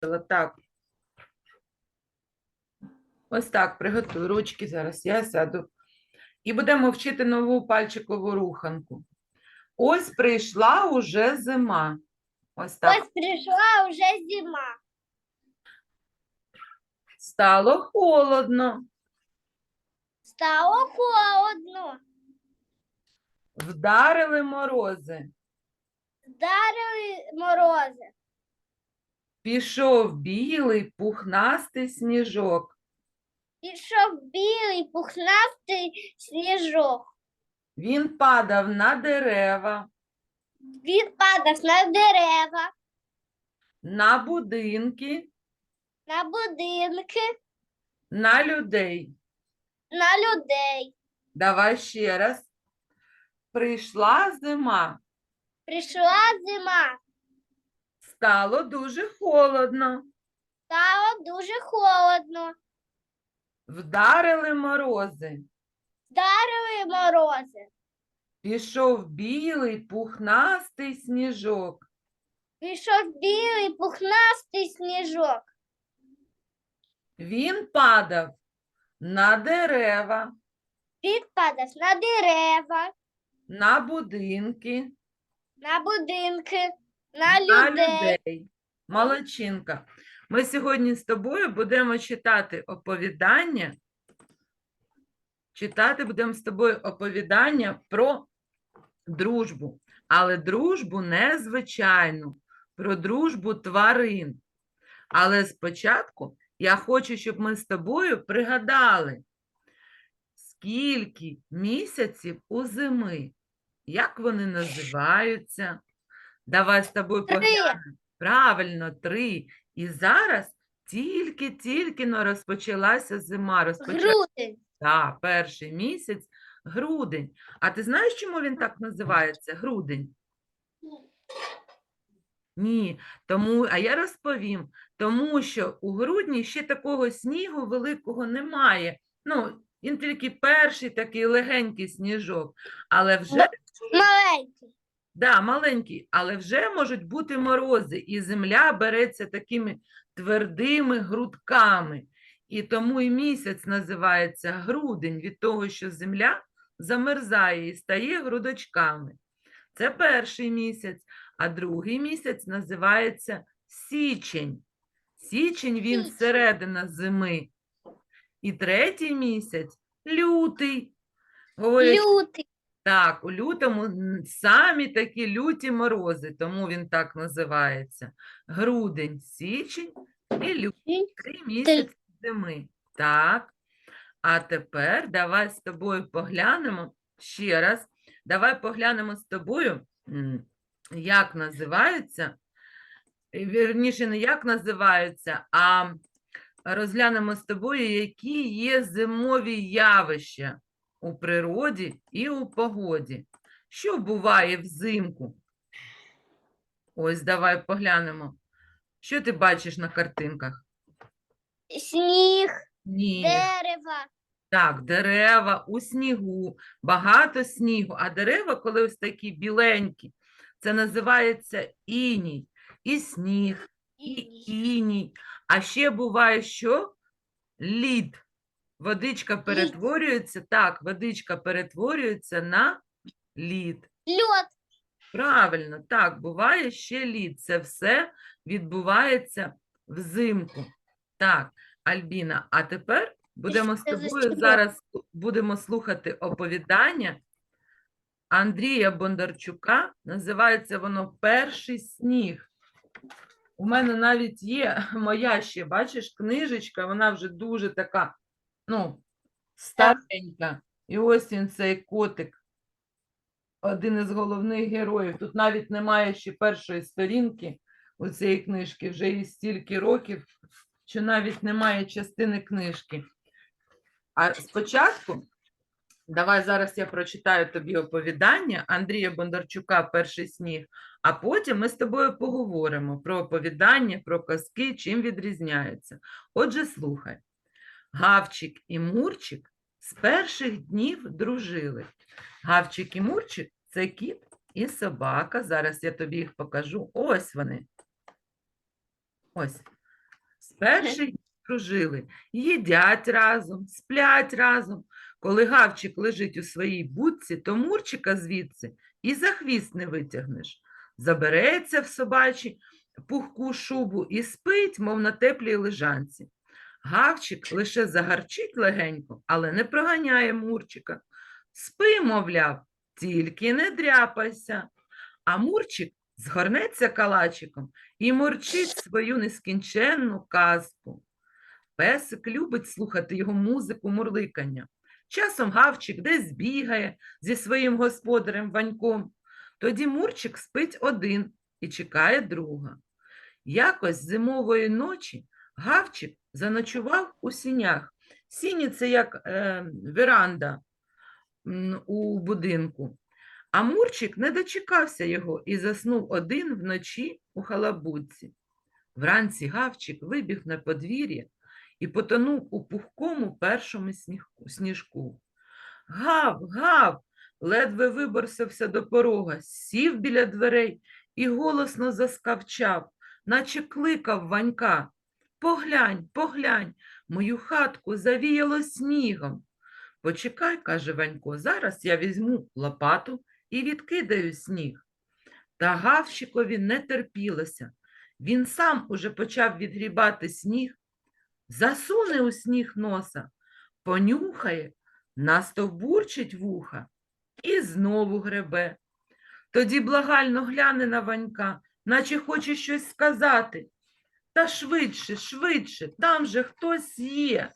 Так. Ось так, приготуй ручки зараз. Я сяду. І будемо вчити нову пальчикову руханку. Ось прийшла уже зима. Ось так. Ось прийшла вже зима. Стало холодно. Стало холодно. Вдарили морози. Вдарили морози. Пішов білий пухнастий сніжок. Пішов білий пухнастий сніжок. Він падав на дерева, Він падав на дерева, на будинки, на будинки, на людей. на людей. Давай ще раз. Прийшла зима. Прийшла зима. Стало дуже холодно. Стало дуже холодно. Вдарили морози. Вдарили морози. Пішов білий пухнастий сніжок. Пішов білий пухнастий сніжок. Він падав на дерева, Він падав на дерева, на будинки, на будинки, на на людей. людей. Молодчинка. Ми сьогодні з тобою будемо читати оповідання. Читати будемо з тобою оповідання про дружбу, але дружбу незвичайну, про дружбу тварин. Але спочатку я хочу, щоб ми з тобою пригадали, скільки місяців у зими, як вони називаються. Давай з тобою поглянемо. Правильно, три. І зараз тільки-тільки розпочалася зима. Розпочалася Грудень. так, перший місяць грудень. А ти знаєш, чому він так називається? Грудень? Ні, тому, а я розповім, тому що у грудні ще такого снігу великого немає. Ну, він тільки перший такий легенький сніжок, але вже Маленький. Да, маленький, але вже можуть бути морози, і земля береться такими твердими грудками. І тому і місяць називається грудень від того, що земля замерзає і стає грудочками. Це перший місяць, а другий місяць називається січень. Січень він середина зими. І третій місяць лютий. Говорять, Лютий. Так, у лютому самі такі люті морози, тому він так називається. Грудень, січень і лютий. Три місяці зими. Так. А тепер давай з тобою поглянемо ще раз. Давай поглянемо з тобою, як називаються. Вірніше, не як називаються, а розглянемо з тобою, які є зимові явища у природі і у погоді. Що буває взимку? Ось давай поглянемо. Що ти бачиш на картинках? Сніг, Ні. дерева. Так, дерева у снігу, багато снігу, а дерева, коли ось такі біленькі, це називається іній. І сніг, і іній. А ще буває що? Лід. Водичка перетворюється, так, водичка перетворюється на лід. Льот. Правильно, так, буває ще лід. Це все відбувається взимку. Так, Альбіна, а тепер будемо з тобою зараз будемо слухати оповідання Андрія Бондарчука. Називається воно Перший сніг. У мене навіть є моя ще, бачиш, книжечка, вона вже дуже така, ну, старенька. І ось він цей котик один із головних героїв. Тут навіть немає ще першої сторінки у цієї книжки, вже їй стільки років, що навіть немає частини книжки. А спочатку, давай зараз я прочитаю тобі оповідання Андрія Бондарчука Перший сніг, а потім ми з тобою поговоримо про оповідання, про казки, чим відрізняються. Отже, слухай. Гавчик і Мурчик з перших днів дружили. Гавчик і Мурчик це кіт і собака. Зараз я тобі їх покажу. Ось вони. Ось. перших днів прожили, їдять разом, сплять разом. Коли гавчик лежить у своїй будці, то мурчика звідси і за хвіст не витягнеш. Забереться в собачі пухку шубу і спить, мов на теплій лежанці. Гавчик лише загарчить легенько, але не проганяє Мурчика. Спи, мовляв, тільки не дряпайся. А Мурчик згорнеться калачиком і мурчить свою нескінченну казку. Песик любить слухати його музику мурликання. Часом гавчик десь бігає зі своїм господарем Ваньком. Тоді Мурчик спить один і чекає друга. Якось зимової ночі Гавчик заночував у сінях. Сіні це як е, веранда у будинку. А Мурчик не дочекався його і заснув один вночі у халабудці. Вранці Гавчик вибіг на подвір'я і потонув у пухкому першому сніжку-. Гав, гав, ледве виборсався до порога, сів біля дверей і голосно заскавчав, наче кликав Ванька. Поглянь, поглянь, мою хатку завіяло снігом. Почекай, каже Ванько, зараз я візьму лопату і відкидаю сніг. Та Гавчикові не терпілося. Він сам уже почав відгрібати сніг, засуне у сніг носа, понюхає, настовбурчить вуха і знову гребе. Тоді благально гляне на Ванька, наче хоче щось сказати. Та швидше, швидше, там же хтось є.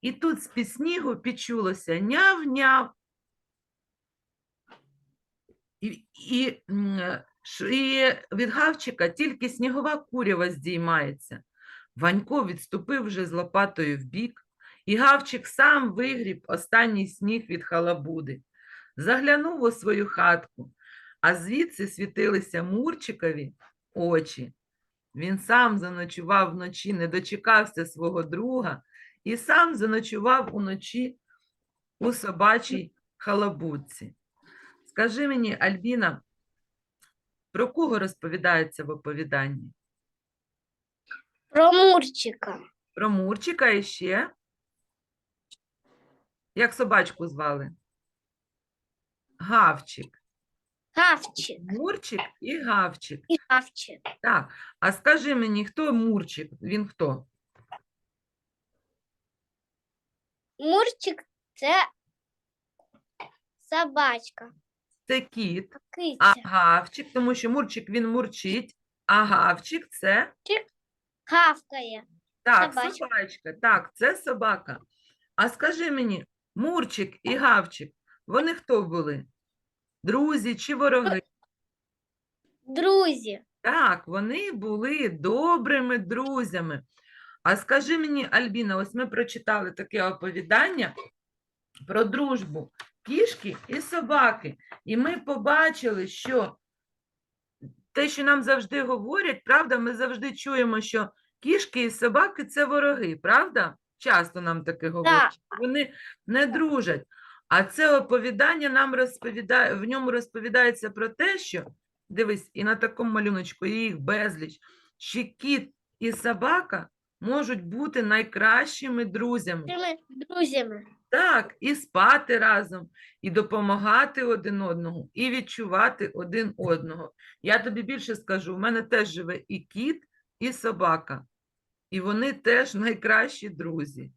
І тут з-під снігу підчулося няв-няв. І, і, і від гавчика тільки снігова курява здіймається. Ванько відступив вже з лопатою вбік, і гавчик сам вигріб останній сніг від халабуди. Заглянув у свою хатку, а звідси світилися Мурчикові очі. Він сам заночував вночі, не дочекався свого друга і сам заночував уночі у собачій халабудці. Скажи мені, Альбіна, про кого розповідається в оповіданні? Про Мурчика. Про Мурчика і ще? Як собачку звали? Гавчик. Гавчик Мурчик і Гавчик. і Гавчик. Так, а скажи мені, хто Мурчик? Він хто? Мурчик це собачка. Це кіт. Киця. А гавчик, тому що мурчик він мурчить, а гавчик це Гавкає. так, Собачка. собачка. Так, це собака. А скажи мені, мурчик і гавчик, вони хто були? Друзі чи вороги? Друзі. Так, вони були добрими друзями. А скажи мені, Альбіна, ось ми прочитали таке оповідання про дружбу кішки і собаки. І ми побачили, що те, що нам завжди говорять, правда, ми завжди чуємо, що кішки і собаки це вороги, правда? Часто нам таке говорять, що вони не дружать. А це оповідання нам розповідає, в ньому розповідається про те, що Дивись, і на такому малюночку і їх безліч, що кіт і собака можуть бути найкращими друзями. Друзями. Так, і спати разом, і допомагати один одному, і відчувати один одного. Я тобі більше скажу, в мене теж живе і кіт, і собака. І вони теж найкращі друзі.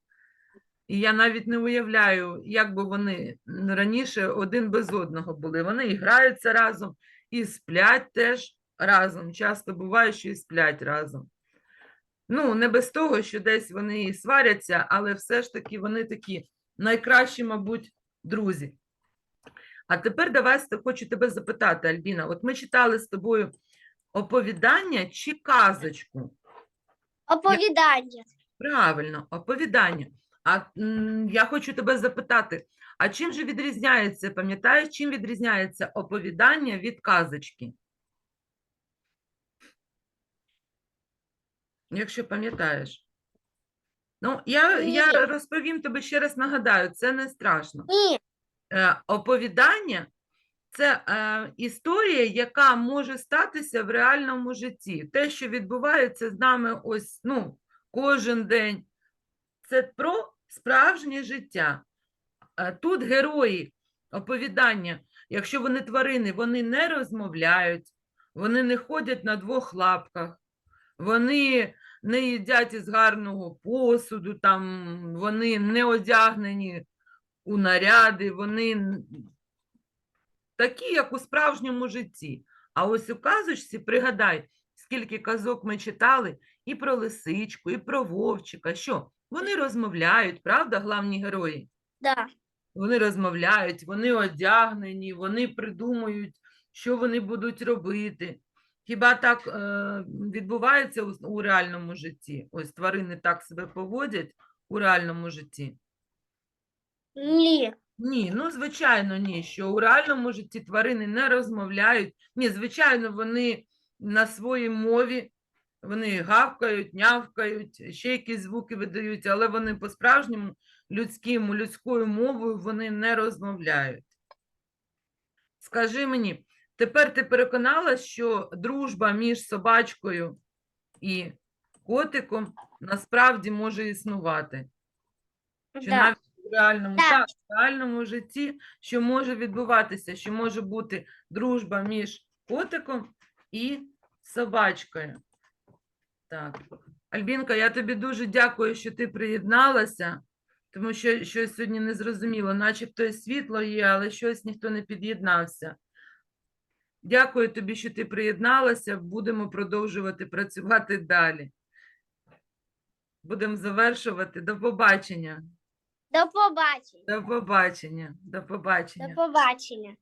І я навіть не уявляю, як би вони раніше один без одного були. Вони і граються разом, і сплять теж разом. Часто буває, що і сплять разом. Ну, не без того, що десь вони і сваряться, але все ж таки вони такі найкращі, мабуть, друзі. А тепер давай хочу тебе запитати, Альбіна. От ми читали з тобою оповідання чи казочку? Оповідання. Правильно, оповідання. А я хочу тебе запитати, а чим же відрізняється, пам'ятаєш, чим відрізняється оповідання від казочки? Якщо пам'ятаєш. Ну, я, я розповім тобі ще раз нагадаю, це не страшно. Ні. Е, оповідання це е, історія, яка може статися в реальному житті. Те, що відбувається з нами ось, ну, кожен день. Це про справжнє життя. Тут герої оповідання, якщо вони тварини, вони не розмовляють, вони не ходять на двох лапках, вони не їдять із гарного посуду, там, вони не одягнені у наряди, вони такі, як у справжньому житті. А ось у казочці пригадай, скільки казок ми читали і про лисичку, і про вовчика. Що? Вони розмовляють, правда, главні герої? Да. Вони розмовляють, вони одягнені, вони придумують, що вони будуть робити. Хіба так е, відбувається у, у реальному житті? Ось тварини так себе поводять у реальному житті? Ні. Ні, ну звичайно, ні. Що у реальному житті тварини не розмовляють. Ні, звичайно, вони на своїй мові, вони гавкають, нявкають, ще якісь звуки видають, але вони по-справжньому людським, людською мовою вони не розмовляють. Скажи мені, тепер ти переконалась, що дружба між собачкою і котиком насправді може існувати? Да. навіть в реальному, Так. так, в реальному житті, що може відбуватися, що може бути дружба між котиком і собачкою. Так. Альбінка, я тобі дуже дякую, що ти приєдналася, тому що щось сьогодні не зрозуміло, начебто і світло є, але щось ніхто не під'єднався. Дякую тобі, що ти приєдналася. Будемо продовжувати працювати далі. Будемо завершувати. До побачення. До побачення. До побачення. До побачення. До побачення.